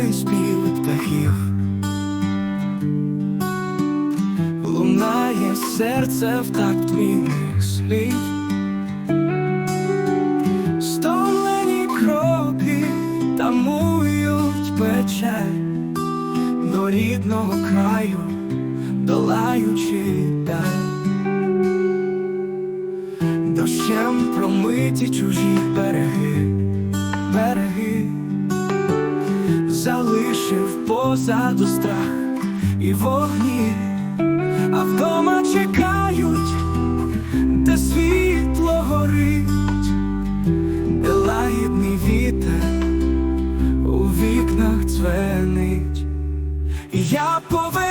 і співи птахів, лунає серце в такт твійних слів, стомлені кроки тамують пече до рідного краю, долаючи даль, дощем промиті чужі береги. Позаду страх і вогні, а вдома чекають, де світло горить, де лагідний вітер у вікнах дзвенить. Я повертаюсь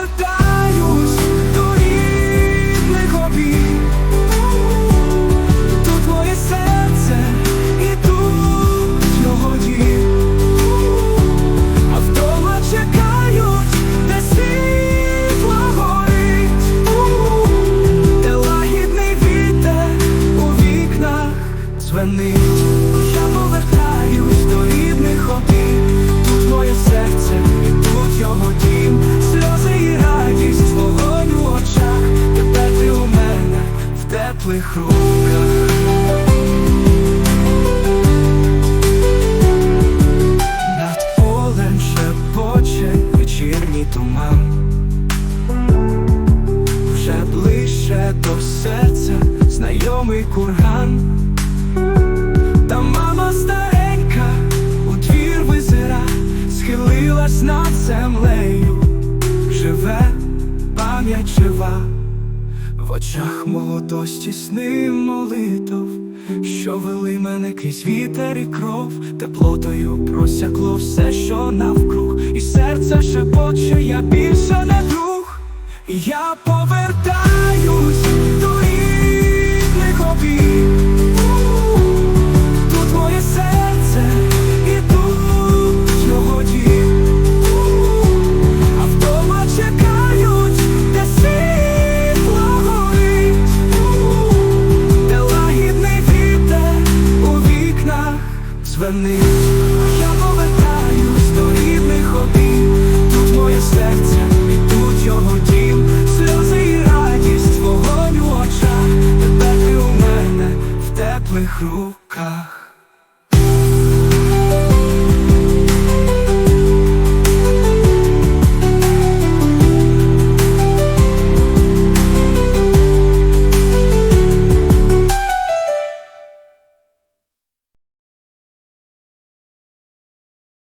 туман, вже ближче до серця знайомий курган, та мама старенька у двір визира, схилилась над землею, живе пам'ять жива. В очах молодості сни молитов, що вели мене крізь вітер і кров, теплотою просякло все, що навкруг, і серце шепоче, я більше не друг, І я повертаюсь дзвенить.